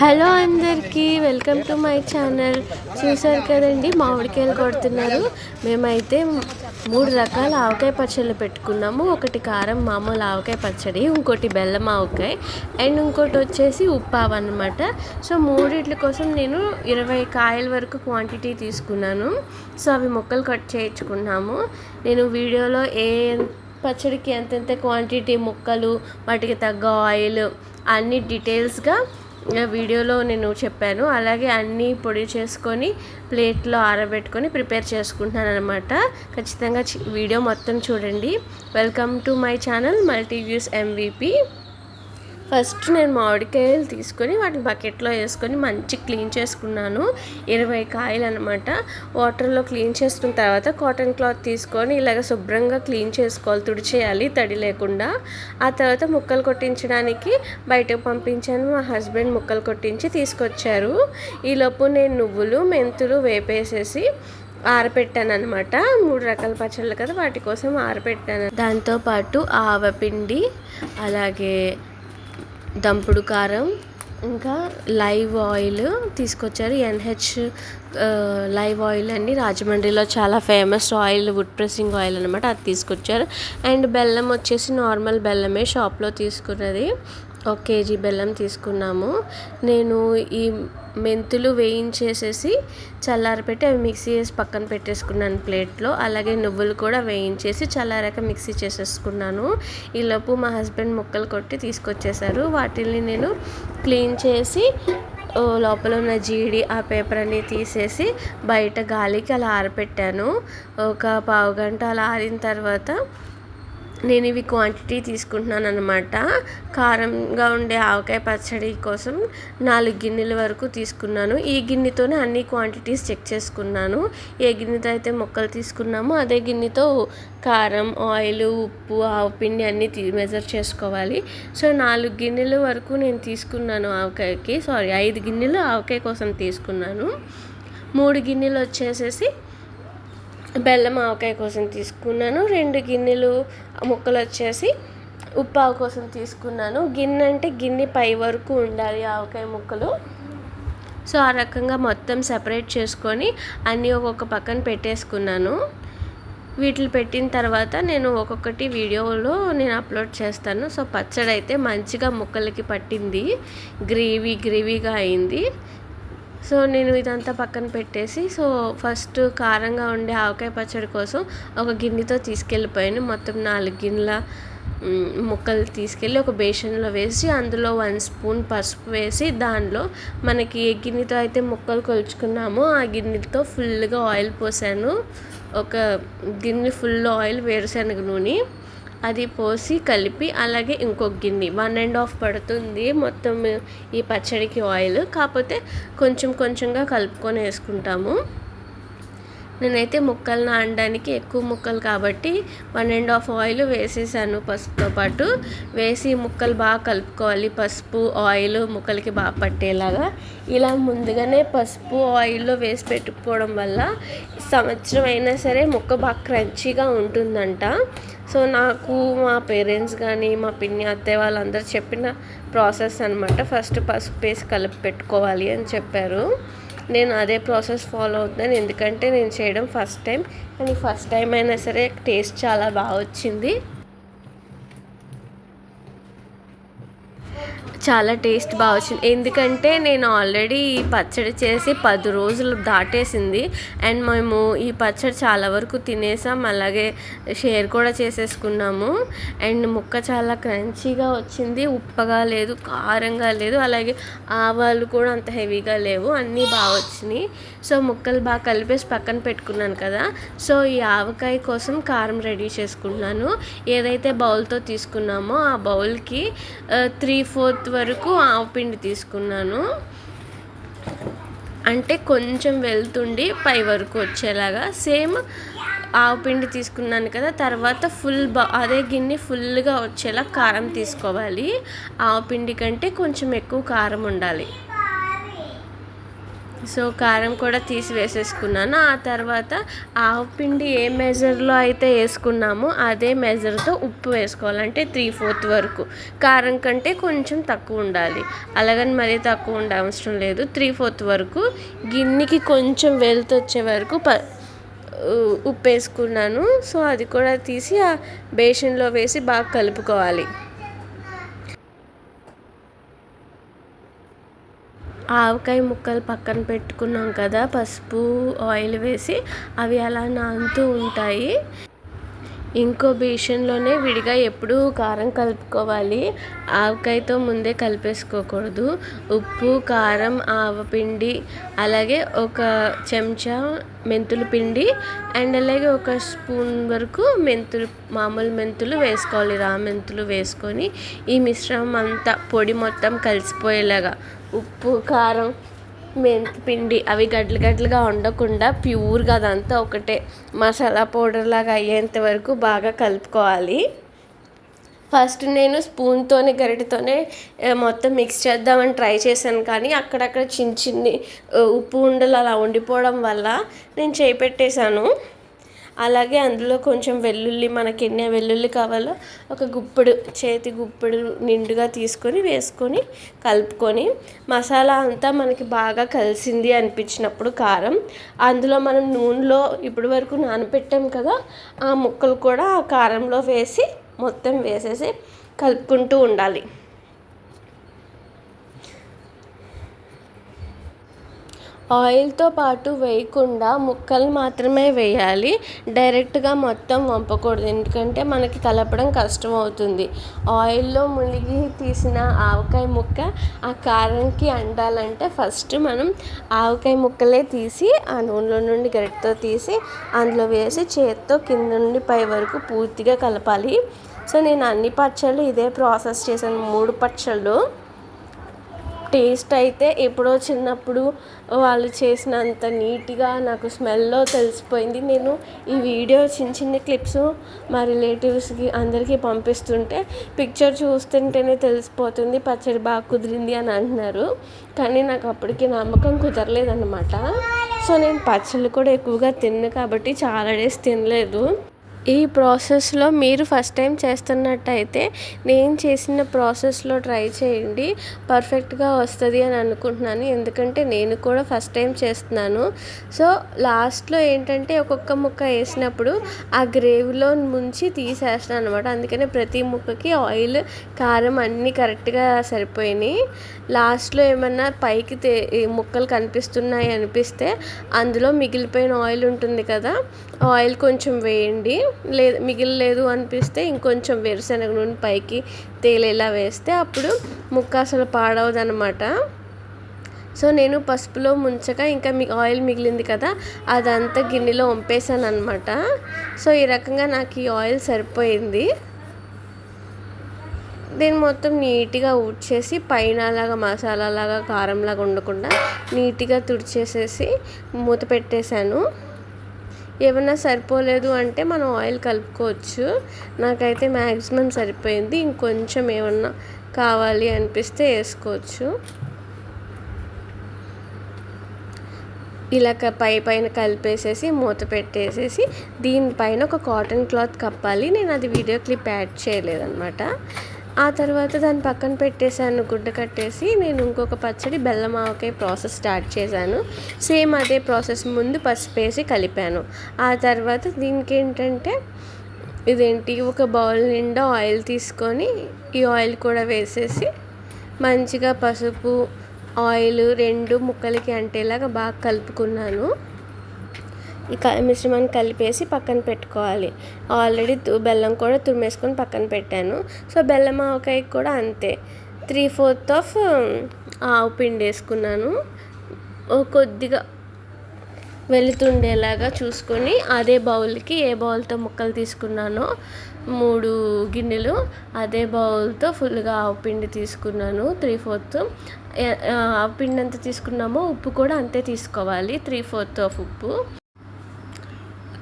Hello అందరికీ welcome to my channel. చూసారు కదండి మామిడికాయలు కొడుతున్నారు. మేమైతే మూడు రకాల ఆవకాయ పచ్చళ్ళు పెట్టుకున్నాము. ఒకటి కారం మామూలు ఆవకాయ పచ్చడి ఇంకోటి బెల్లం ఆవకాయ అండ్ ఇంకోటి వచ్చేసి ఉప్పావ అనమాట సో మూడిట్ల కోసం నేను ఇరవై కాయల వరకు క్వాంటిటీ తీసుకున్నాను. సో అవి మొక్కలు కట్ చేయించుకున్నాము. నేను వీడియోలో ఏ పచ్చడికి ఎంతెంత క్వాంటిటీ ముక్కలు వాటికి తగ్గ ఆయిల్ అన్ని డీటెయిల్స్గా వీడియోలో నేను చెప్పాను. అలాగే అన్నీ పొడి చేసుకొని ప్లేట్లో ఆరబెట్టుకొని ప్రిపేర్ చేసుకుంటున్నాను అనమాట ఖచ్చితంగా వీడియో మొత్తం చూడండి. Welcome to my channel multi views MVP first నేను మామిడికాయలు తీసుకొని వాటిని బకెట్లో వేసుకొని మంచి క్లీన్ చేసుకున్నాను. ఇరవై కాయలు అనమాట వాటర్లో క్లీన్ చేసుకున్న తర్వాత కాటన్ క్లాత్ తీసుకొని ఇలాగ శుభ్రంగా క్లీన్ చేసుకోవాలి తుడిచేయాలి తడి లేకుండా. ఆ తర్వాత ముక్కలు కొట్టించడానికి బయటకు పంపించాను. మా హస్బెండ్ ముక్కలు కొట్టించి తీసుకొచ్చారు. ఈలోపు నేను నువ్వులు మెంతులు వేపేసేసి ఆరపెట్టాను అనమాట మూడు రకాల పచ్చళ్ళు కదా వాటి కోసం ఆరపెట్టాను. దాంతోపాటు ఆవపిండి అలాగే దంపుడు కారం ఇంకా లైవ్ ఆయిల్ తీసుకొచ్చారు. ఎన్హెచ్ లైవ్ ఆయిల్ అండి. రాజమండ్రిలో చాలా famous oil wood pressing oil అనమాట అది తీసుకొచ్చారు. అండ్ బెల్లం వచ్చేసి నార్మల్ బెల్లమే షాప్లో తీసుకున్నది. ఒక కేజీ బెల్లం తీసుకున్నాము. నేను ఈ మెంతులు వేయించేసేసి చల్లారపెట్టి అవి మిక్సీ చేసి పక్కన పెట్టేసుకున్నాను ప్లేట్లో. అలాగే నువ్వులు కూడా వేయించేసి చల్లారాక మిక్సీ చేసేసుకున్నాను. ఈలోపు మా హస్బెండ్ ముక్కలు కొట్టి తీసుకొచ్చేసారు. వాటిని నేను క్లీన్ చేసి లోపల ఉన్న జీడి ఆ పేపర్ అన్ని తీసేసి బయట గాలికి అలా ఆరపెట్టాను. ఒక పావు గంట అలా ఆరిన తర్వాత నేను ఇవి క్వాంటిటీ తీసుకుంటున్నాను అనమాట కారంగా ఉండే ఆవకాయ పచ్చడి కోసం నాలుగు గిన్నెల వరకు తీసుకున్నాను. ఈ గిన్నెతోనే అన్ని క్వాంటిటీస్ చెక్ చేసుకున్నాను. ఏ గిన్నెతో అయితే మొక్కలు తీసుకున్నామో అదే గిన్నెతో కారం ఆయిల్ ఉప్పు ఆవపిండి అన్నీ మెజర్ చేసుకోవాలి. సో నాలుగు గిన్నెల వరకు నేను తీసుకున్నాను ఆవకాయకి. సారీ ఐదు గిన్నెలు ఆవకాయ కోసం తీసుకున్నాను. మూడు గిన్నెలు వచ్చేసేసి బెల్లం ఆవకాయ కోసం తీసుకున్నాను. రెండు గిన్నెలు ముక్కలు వచ్చేసి ఉప్పావు కోసం తీసుకున్నాను. గిన్నె అంటే గిన్నె పై వరకు ఉండాలి ఆవకాయ ముక్కలు. సో ఆ రకంగా మొత్తం సెపరేట్ చేసుకొని అన్నీ ఒక్కొక్క పక్కన పెట్టేసుకున్నాను. వీటిని పెట్టిన తర్వాత నేను ఒక్కొక్కటి వీడియోలో నేను అప్లోడ్ చేస్తాను. సో పచ్చడి అయితే మంచిగా ముక్కలకి పట్టింది. గ్రేవీ గ్రేవీగా అయింది. సో నేను ఇదంతా పక్కన పెట్టేసి సో ఫస్ట్ కారంగా ఉండే ఆవకాయ పచ్చడి కోసం ఒక గిన్నెతో తీసుకెళ్ళిపోయాను. మొత్తం నాలుగు గిన్నెల ముక్కలు తీసుకెళ్ళి ఒక బేషన్లో వేసి అందులో వన్ స్పూన్ పసుపు వేసి దానిలో మనకి ఏ గిన్నెతో అయితే ముక్కలు కొలుచుకున్నామో ఆ గిన్నెతో ఫుల్గా ఆయిల్ పోసాను. ఒక గిన్నె ఫుల్ ఆయిల్ వేరుశనగ నూనె. అది పోసి కలిపి అలాగే ఇంకొక గిన్నె వన్ అండ్ హాఫ్ పడుతుంది. మొత్తం ఈ పచ్చడికి ఆయిల్ కాకపోతే కొంచెం కొంచెంగా కలుపుకొని వేసుకుంటాము. నేనైతే ముక్కలు నానడానికి ఎక్కువ ముక్కలు కాబట్టి వన్ అండ్ హాఫ్ ఆయిల్ వేసేసాను పసుపుతో పాటు. వేసి ముక్కలు బాగా కలుపుకోవాలి. పసుపు ఆయిల్ ముక్కలకి బాగా పట్టేలాగా. ఇలా ముందుగానే పసుపు ఆయిల్లో వేసి పెట్టుకోవడం వల్ల సంవత్సరం అయినా సరే ముక్క బాగా క్రంచీగా ఉంటుందంట. సో నాకు మా పేరెంట్స్ కానీ మా పిన్ని అత్తయ్య వాళ్ళందరూ చెప్పిన ప్రాసెస్ అనమాట ఫస్ట్ పసుపు వేసి కలిపి పెట్టుకోవాలి అని చెప్పారు. నేను అదే ప్రాసెస్ ఫాలో అవుతున్నాను. ఎందుకంటే నేను చేయడం ఫస్ట్ టైం. కానీ ఫస్ట్ టైం అయినా సరే టేస్ట్ చాలా బాగా వచ్చింది. చాలా టేస్ట్ బాగా వచ్చింది. ఎందుకంటే నేను ఆల్రెడీ ఈ పచ్చడి చేసి పది రోజులు దాటేసింది. అండ్ మేము ఈ పచ్చడి చాలా వరకు తినేసాం. అలాగే షేర్ కూడా చేసేసుకున్నాము. అండ్ ముక్క చాలా క్రంచీగా వచ్చింది. ఉప్పగా లేదు కారంగా లేదు. అలాగే ఆవాలు కూడా అంత హెవీగా లేవు. అన్నీ బాగా వచ్చినాయి. సో ముక్కలు బాగా కలిపేసి పక్కన పెట్టుకున్నాను కదా. సో ఈ ఆవకాయ కోసం కారం రెడీ చేసుకున్నాను. ఏదైతే బౌల్తో తీసుకున్నామో ఆ బౌల్కి త్రీ ఫోర్ ఫోర్త్ వరకు ఆవు పిండి తీసుకున్నాను. అంటే కొంచెం వెళ్తుండి పై వరకు వచ్చేలాగా. సేమ్ ఆవు పిండి తీసుకున్నాను కదా తర్వాత ఫుల్ బా అదే గిన్నె ఫుల్గా వచ్చేలా కారం తీసుకోవాలి. ఆవు పిండి కంటే కొంచెం ఎక్కువ కారం ఉండాలి. సో కారం కూడా తీసి వేసేసుకున్నాను. ఆ తర్వాత ఆవు పిండి ఏ మెజర్లో అయితే వేసుకున్నామో అదే మెజర్తో ఉప్పు వేసుకోవాలంటే త్రీ ఫోర్త్ వరకు. కారం కంటే కొంచెం తక్కువ ఉండాలి. అలాగని మరీ తక్కువ ఉండే అవసరం లేదు. త్రీ ఫోర్త్ వరకు గిన్నెకి కొంచెం వెళ్తూ వచ్చే వరకు ప ఉప్పు వేసుకున్నాను. సో అది కూడా తీసి ఆ బేషన్లో వేసి బాగా కలుపుకోవాలి. ఆవకాయ ముక్కలు పక్కన పెట్టుకున్నాం కదా పసుపు ఆయిల్ వేసి అవి అలా నానుతూ ఉంటాయి. ఇంకో బేషన్లోనే విడిగా ఎప్పుడూ కారం కలుపుకోవాలి. ఆవకాయతో ముందే కలిపేసుకోకూడదు. ఉప్పు కారం ఆవపిండి అలాగే ఒక చెంచా మెంతుల పిండి అండ్ అలాగే ఒక స్పూన్ వరకు మెంతులు మామూలు మెంతులు వేసుకోవాలి. రా మెంతులు వేసుకొని ఈ మిశ్రమం అంతా పొడి మొత్తం కలిసిపోయేలాగా ఉప్పు కారం మెంతి పిండి అవి గడ్డలు గడ్డలుగా ఉండకుండా ప్యూర్గా అదంతా ఒకటే మసాలా పౌడర్ లాగా అయ్యేంత వరకు బాగా కలుపుకోవాలి. ఫస్ట్ నేను స్పూన్తోనే గరిటతోనే మొత్తం మిక్స్ చేద్దామని ట్రై చేశాను కానీ అక్కడక్కడ చిన్న చిన్ని ఉప్పు ఉండలు అలా ఉండిపోవడం వల్ల నేను చేపెట్టేశాను. అలాగే అందులో కొంచెం వెల్లుల్లి మనకి ఎన్ని వెల్లుల్లి కావాలో ఒక గుప్పెడు చేతి గుప్పెడు నిండుగా తీసుకొని వేసుకొని కలుపుకొని మసాలా అంతా మనకి బాగా కలిసింది అనిపించినప్పుడు కారం. అందులో మనం నూనెలో ఇప్పటి వరకు నానబెట్టాం కదా ఆ ముక్కలు కూడా ఆ కారంలో వేసి మొత్తం వేసేసి కలుపుకుంటూ ఉండాలి. ఆయిల్తో పాటు వేయకుండా ముక్కలు మాత్రమే వేయాలి. డైరెక్ట్గా మొత్తం వంపకూడదు. ఎందుకంటే మనకి కలపడం కష్టం అవుతుంది. ఆయిల్లో మునిగి తీసిన ఆవకాయ ముక్క ఆ కారంకి అండాలంటే ఫస్ట్ మనం ఆవకాయ ముక్కలే తీసి ఆ నూనెలో నుండి గరిటతో తీసి అందులో వేసి చేత్తో కింద నుండి పై వరకు పూర్తిగా కలపాలి. సో నేను అన్ని పచ్చళ్ళు ఇదే ప్రాసెస్ చేశాను. మూడు పచ్చళ్ళు. టేస్ట్ అయితే ఎప్పుడో చిన్నప్పుడు వాళ్ళు చేసినంత నీట్గా నాకు స్మెల్లో తెలిసిపోయింది. నేను ఈ వీడియో చిన్న చిన్న క్లిప్స్ మా రిలేటివ్స్కి అందరికీ పంపిస్తుంటే పిక్చర్ చూస్తుంటేనే తెలిసిపోతుంది పచ్చడి బాగా కుదిరింది అని అంటున్నారు. కానీ నాకు అప్పటికి నమ్మకం కుదరలేదన్నమాట. సో నేను పచ్చళ్ళు కూడా ఎక్కువగా తిన్ను కాబట్టి చాలా డేస్ తినలేదు. ఈ ప్రాసెస్లో మీరు ఫస్ట్ టైం చేస్తున్నట్టయితే నేను చేసిన ప్రాసెస్లో ట్రై చేయండి. పర్ఫెక్ట్గా వస్తుంది అని అనుకుంటున్నాను. ఎందుకంటే నేను కూడా ఫస్ట్ టైం చేస్తున్నాను. సో లాస్ట్లో ఏంటంటే ఒక్కొక్క ముక్క వేసినప్పుడు ఆ గ్రేవీలో ముంచి తీసేస్తాను అనమాట అందుకనే ప్రతి ముక్కకి ఆయిల్ కారం అన్నీ కరెక్ట్గా సరిపోయినాయి. లాస్ట్లో ఏమన్నా పైకి తే ముక్కలు కనిపిస్తున్నాయి అనిపిస్తే అందులో మిగిలిపోయిన ఆయిల్ ఉంటుంది కదా ఆయిల్ కొంచెం వేయండి. లేదు మిగిలలేదు అనిపిస్తే ఇంకొంచెం వేరుశనగ నూనె పైకి తేలేలా వేస్తే అప్పుడు ముక్క అసలు పాడవదనమాట సో నేను పసుపులో ముంచక ఇంకా మీ ఆయిల్ మిగిలింది కదా అదంతా గిన్నెలో వంపేశాను అనమాట సో ఈ రకంగా నాకు ఈ ఆయిల్ సరిపోయింది. దీన్ని మొత్తం నీట్గా ఊడ్చేసి పైన అలాగా మసాలా లాగా కారంలాగా ఉండకుండా నీట్గా తుడిచేసేసి మూత పెట్టేశాను. ఏమన్నా సరిపోలేదు అంటే మనం ఆయిల్ కలుపుకోవచ్చు. నాకైతే మ్యాక్సిమం సరిపోయింది. ఇంకొంచెం ఏమన్నా కావాలి అనిపిస్తే వేసుకోవచ్చు. ఇలా పై పైన కలిపేసేసి మూత పెట్టేసేసి దీనిపైన ఒక కాటన్ క్లాత్ కప్పాలి. నేను అది వీడియో క్లిప్ యాడ్ చేయలేదన్నమాట. ఆ తర్వాత దాన్ని పక్కన పెట్టేశాను గుడ్డ కట్టేసి. నేను ఇంకొక పచ్చడి బెల్లం ఆవకాయ ప్రాసెస్ స్టార్ట్ చేశాను. సేమ్ అదే ప్రాసెస్ ముందు పసుపు వేసి కలిపాను. ఆ తర్వాత దీనికి ఏంటంటే ఇదేంటి ఒక బౌల్ నిండా ఆయిల్ తీసుకొని ఈ ఆయిల్ కూడా వేసేసి మంచిగా పసుపు ఆయిల్ రెండు ముక్కలకి అంటేలాగా బాగా కలుపుకున్నాను. మిశ్రమాన్ని కలిపేసి పక్కన పెట్టుకోవాలి. ఆల్రెడీ బెల్లం కూడా తురిమేసుకొని పక్కన పెట్టాను. సో బెల్లం ఆవకాయ కూడా అంతే. త్రీ ఫోర్త్ ఆఫ్ ఆవు పిండి వేసుకున్నాను. కొద్దిగా వెళుతుండేలాగా చూసుకొని అదే బౌల్కి ఏ బౌల్తో ముక్కలు తీసుకున్నానో మూడు గిన్నెలు అదే బౌల్తో ఫుల్గా ఆవు పిండి తీసుకున్నాను త్రీ ఫోర్త్ ఆవు పిండి ఎంత తీసుకున్నామో ఉప్పు కూడా అంతే తీసుకోవాలి త్రీ ఫోర్త్ ఆఫ్ ఉప్పు.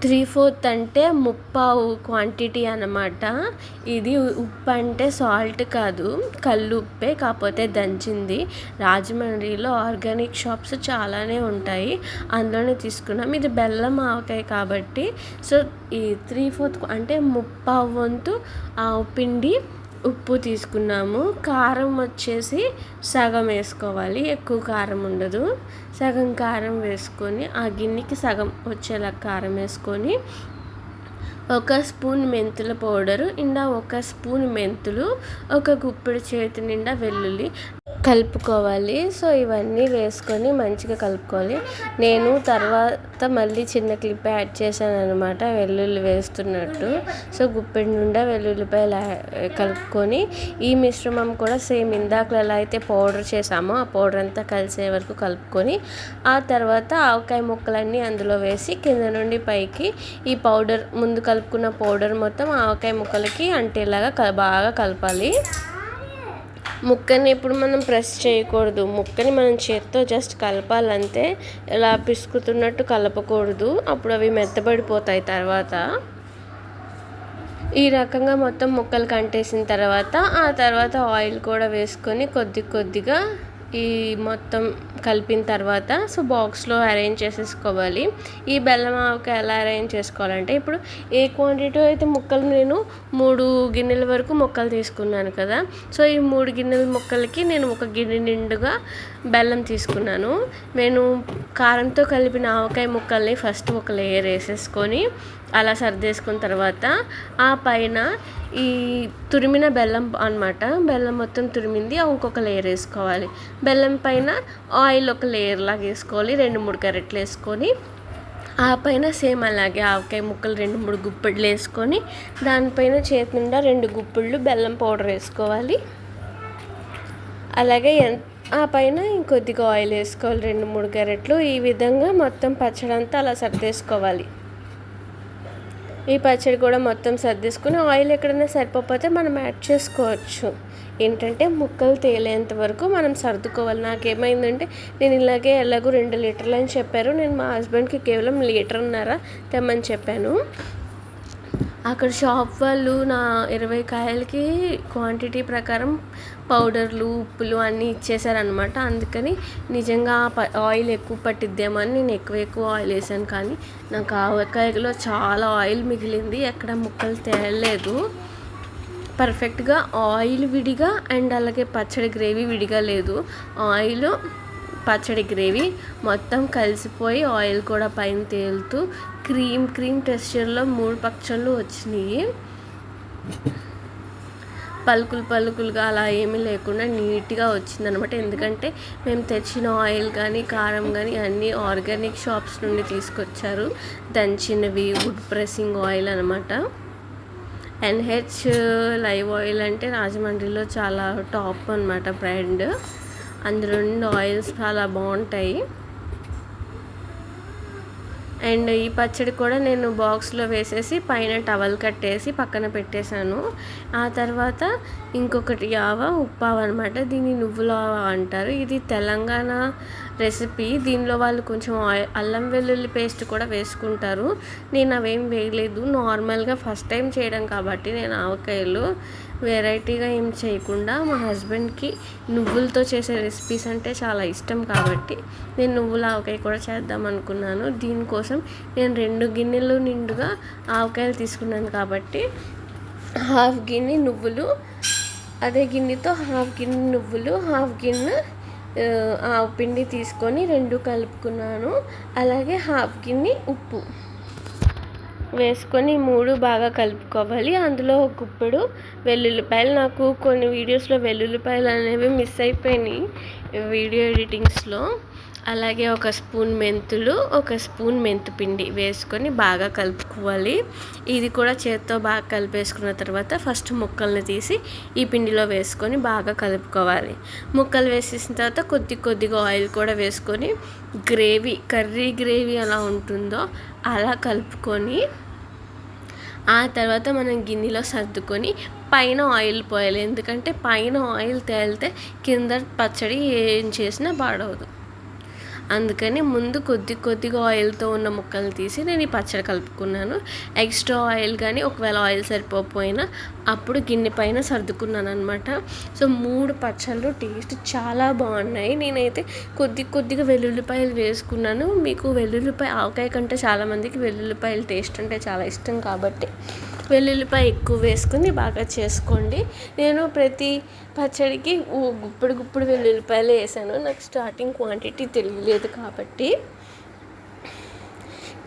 త్రీ ఫోర్త్ అంటే ముప్పావు క్వాంటిటీ అన్నమాట. ఇది ఉప్పు అంటే సాల్ట్ కాదు కళ్ళు ఉప్పే కాకపోతే దంచింది. రాజమండ్రిలో ఆర్గానిక్ షాప్స్ చాలానే ఉంటాయి. అందులోనే తీసుకున్నాం. ఇది బెల్లం ఆవకాయ కాబట్టి సో ఈ త్రీ ఫోర్త్ అంటే ముప్పావు వంతు ఆవు పిండి ఉప్పు తీసుకున్నాము. కారం వచ్చేసి సగం వేసుకోవాలి. ఎక్కువ కారం ఉండదు. సగం కారం వేసుకొని ఆ గిన్నెకి సగం వచ్చేలా కారం వేసుకొని ఒక స్పూన్ మెంతుల పౌడరు ఇండా ఒక స్పూన్ మెంతులు ఒక గుప్పెడు చేతి నిండా వెల్లుల్లి కలుపుకోవాలి. సో ఇవన్నీ వేసుకొని మంచిగా కలుపుకోవాలి. నేను తర్వాత మళ్ళీ చిన్న క్లిప్ యాడ్ చేశాను అనమాట వెల్లుల్లి వేస్తున్నట్టు. సో గుప్పెడి నుండా వెల్లుల్లిపాయలు కలుపుకొని ఈ మిశ్రమం కూడా సేమ్ ఇందాకలు ఎలా అయితే పౌడర్ చేసామో ఆ పౌడర్ అంతా కలిసే వరకు కలుపుకొని ఆ తర్వాత ఆవకాయ ముక్కలన్నీ అందులో వేసి కింద నుండి పైకి ఈ పౌడర్ ముందు కలుపుకున్న పౌడర్ మొత్తం ఆవకాయ ముక్కలకి అంటేలాగా బాగా కలపాలి. ముక్కని ఇప్పుడు మనం ప్రెస్ చేయకూడదు. ముక్కని మనం చేత్తో జస్ట్ కలపాలంతే ఇలా పిసుకుతున్నట్టు కలపకూడదు. అప్పుడు అవి మెత్తబడిపోతాయి తర్వాత. ఈ రకంగా మొత్తం ముక్కలు కంటేసిన తర్వాత ఆ తర్వాత ఆయిల్ కూడా వేసుకొని కొద్ది కొద్దిగా ఈ మొత్తం కలిపిన తర్వాత సో బాక్స్లో అరేంజ్ చేసేసుకోవాలి. ఈ బెల్లం ఆవకాయ ఎలా అరేంజ్ చేసుకోవాలంటే ఇప్పుడు ఏ క్వాంటిటీ అయితే ముక్కలు నేను మూడు గిన్నెల వరకు ముక్కలు తీసుకున్నాను కదా సో ఈ మూడు గిన్నెల ముక్కలకి నేను ఒక గిన్నె నిండుగా బెల్లం తీసుకున్నాను. నేను కారంతో కలిపిన ఆవకాయ ముక్కల్ని ఫస్ట్ ఒక లేయర్ వేసేసుకొని అలా సర్దేసుకున్న తర్వాత ఆ పైన ఈ తురిమిన బెల్లం అనమాట బెల్లం మొత్తం తురిమింది ఇంకొక లేయర్ వేసుకోవాలి. బెల్లం పైన ఆయిల్ ఒక లేయర్ లాగా వేసుకోవాలి రెండు మూడు కరెట్లు వేసుకొని. ఆ పైన సేమ్ అలాగే ఆవకాయ ముక్కలు రెండు మూడు గుప్పిళ్ళు వేసుకొని దానిపైన చేతి నిండా రెండు గుప్పిళ్ళు బెల్లం పౌడర్ వేసుకోవాలి. అలాగే ఆ పైన ఇంకొద్దిగా ఆయిల్ వేసుకోవాలి రెండు మూడు క్యారెట్లు ఈ విధంగా మొత్తం పచ్చడంతా అలా సర్దేసుకోవాలి. ఈ పచ్చడి కూడా మొత్తం సర్దేసుకుని ఆయిల్ ఎక్కడైనా సరిపోతే మనం యాడ్ చేసుకోవచ్చు. ఏంటంటే ముక్కలు తేలేంత వరకు మనం సర్దుకోవాలి. నాకేమైందంటే నేను ఇలాగే ఎలాగో రెండు లీటర్లు అని చెప్పారు. నేను మా హస్బెండ్కి కేవలం లీటర్న్నర తెమ్మని చెప్పాను. అక్కడ షాప్ వాళ్ళు నా ఇరవై కాయలకి క్వాంటిటీ ప్రకారం పౌడర్లు ఉప్పులు అన్నీ ఇచ్చేసారనమాట అందుకని నిజంగా ఆయిల్ ఎక్కువ పట్టిద్దామని అని నేను ఎక్కువ ఎక్కువ ఆయిల్ వేసాను. కానీ నాకు ఆవకాయలో చాలా ఆయిల్ మిగిలింది. ఎక్కడ ముక్కలు తేలలేదు. పర్ఫెక్ట్గా ఆయిల్ విడిగా అండ్ అలాగే పచ్చడి గ్రేవీ విడిగా లేదు. ఆయిల్ పచ్చడి గ్రేవీ మొత్తం కలిసిపోయి ఆయిల్ కూడా పైన తేలుతూ క్రీమ్ క్రీమ్ టెక్స్చర్లో మూడు పక్షులు వచ్చినాయి. పలుకులు పలుకులుగా అలా ఏమీ లేకుండా నీట్గా వచ్చిందనమాట ఎందుకంటే మేము తెచ్చిన ఆయిల్ కానీ కారం కానీ అన్నీ ఆర్గానిక్ షాప్స్ నుండి తీసుకొచ్చారు. దంచినవి వుడ్ ప్రెస్సింగ్ ఆయిల్ అనమాట ఎన్హెచ్ లైవ్ ఆయిల్ అంటే రాజమండ్రిలో చాలా టాప్ అనమాట బ్రాండ్. అందులో నుండి ఆయిల్స్ చాలా బాగుంటాయి. అండ్ ఈ పచ్చడి కూడా నేను బాక్స్లో వేసేసి పైన టవల్ కట్టేసి పక్కన పెట్టేశాను. ఆ తర్వాత ఇంకొకటి ఆవ ఉప్పావ అనమాట దీన్ని నువ్వుల అంటారు. ఇది తెలంగాణ రెసిపీ. దీనిలో వాళ్ళు కొంచెం అల్లం వెల్లుల్లి పేస్ట్ కూడా వేసుకుంటారు. నేను అవేం వేయలేదు. నార్మల్గా ఫస్ట్ టైం చేయడం కాబట్టి నేను ఆవకాయలు వెరైటీగా ఏం చేయకుండా మా హస్బెండ్కి నువ్వులతో చేసే రెసిపీస్ అంటే చాలా ఇష్టం కాబట్టి నేను నువ్వుల ఆవకాయ కూడా చేద్దాం అనుకున్నాను. దీనికోసం నేను రెండు గిన్నెలు నిండుగా ఆవకాయలు తీసుకున్నాను కాబట్టి హాఫ్ గిన్నె నువ్వులు అదే గిన్నెతో హాఫ్ గిన్నె నువ్వులు హాఫ్ గిన్నె ఆవు పిండి తీసుకొని రెండు కలుపుకున్నాను. అలాగే హాఫ్ గిన్నె ఉప్పు వేసుకొని మూడు బాగా కలుపుకోవాలి. అందులో ఒక గుప్పెడు వెల్లుల్లిపాయలు. నాకు కొన్ని వీడియోస్లో వెల్లుల్లిపాయలు అనేవి మిస్ అయిపోయినాయి వీడియో ఎడిటింగ్స్లో అలాగే ఒక స్పూన్ మెంతులు ఒక స్పూన్ మెంతుపిండి వేసుకొని బాగా కలుపుకోవాలి. ఇది కూడా చేత్తో బాగా కలిపేసుకున్న తర్వాత ఫస్ట్ ముక్కల్ని తీసి ఈ పిండిలో వేసుకొని బాగా కలుపుకోవాలి. ముక్కలు వేసేసిన తర్వాత కొద్ది కొద్దిగా ఆయిల్ కూడా వేసుకొని గ్రేవీ కర్రీ గ్రేవీ ఎలా ఉంటుందో అలా కలుపుకొని ఆ తర్వాత మనం గిన్నెలో సర్దుకొని పైన ఆయిల్ పోయాలి. ఎందుకంటే పైన ఆయిల్ తేలితే కింద పచ్చడి ఏం చేసినా పాడవదు. అందుకని ముందు కొద్ది కొద్దిగా ఆయిల్తో ఉన్న ముక్కలు తీసి నేను ఈ పచ్చడి కలుపుకున్నాను. ఎక్స్ట్రా ఆయిల్ కానీ ఒకవేళ ఆయిల్ సరిపోకపోయినా అప్పుడు గిన్నె పైన సర్దుకున్నాను అనమాట సో మూడు పచ్చళ్ళు టేస్ట్ చాలా బాగున్నాయి. నేనైతే కొద్ది కొద్దిగా వెల్లుల్లిపాయలు వేసుకున్నాను. మీకు వెల్లుల్లిపాయ ఆవకాయ కంటే చాలామందికి వెల్లుల్లిపాయలు టేస్ట్ అంటే చాలా ఇష్టం కాబట్టి. వెల్లుల్లిపాయ ఎక్కువ వేసుకుని బాగా చేసుకోండి. నేను ప్రతి పచ్చడికి గుప్పుడు గుప్పుడు వెల్లుల్లిపాయలు వేసాను. నాకు స్టార్టింగ్ క్వాంటిటీ తెలియలేదు కాబట్టి.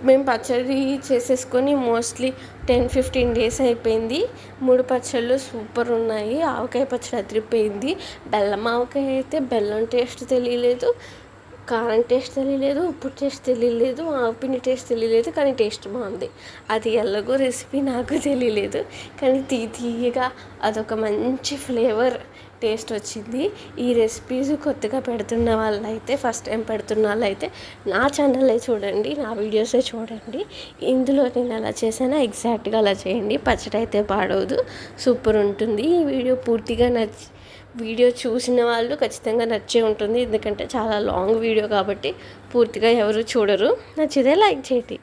మేము పచ్చడి చేసేసుకొని మోస్ట్లీ టెన్ ఫిఫ్టీన్ డేస్ అయిపోయింది. మూడు పచ్చళ్ళు సూపర్ ఉన్నాయి. ఆవకాయ పచ్చడి అదిరిపోయింది. బెల్లం ఆవకాయ అయితే బెల్లం టేస్ట్ తెలియలేదు. కారం టేస్ట్ తెలియలేదు ఉప్పు టేస్ట్ తెలియలేదు ఆవుపిండి టేస్ట్ తెలియలేదు కానీ టేస్ట్ బాగుంది. అది ఎలాగో రెసిపీ నాకు తెలియలేదు కానీ తీ తీయగా అదొక మంచి ఫ్లేవర్ టేస్ట్ వచ్చింది. ఈ రెసిపీస్ కొత్తగా పెడుతున్న వాళ్ళైతే ఫస్ట్ టైం పెడుతున్న వాళ్ళైతే నా ఛానలే చూడండి నా వీడియోసే చూడండి. ఇందులో నేను ఎలా చేశానో? ఎగ్జాక్ట్గా అలా చేయండి. పచ్చడి అయితే పాడవదు. సూపర్ ఉంటుంది. ఈ వీడియో పూర్తిగా నచ్చి వీడియో చూసిన వాళ్ళు ఖచ్చితంగా నచ్చే ఉంటుంది. ఎందుకంటే చాలా లాంగ్ వీడియో కాబట్టి పూర్తిగా ఎవరు చూడరు. నచ్చితే లైక్ చేయండి.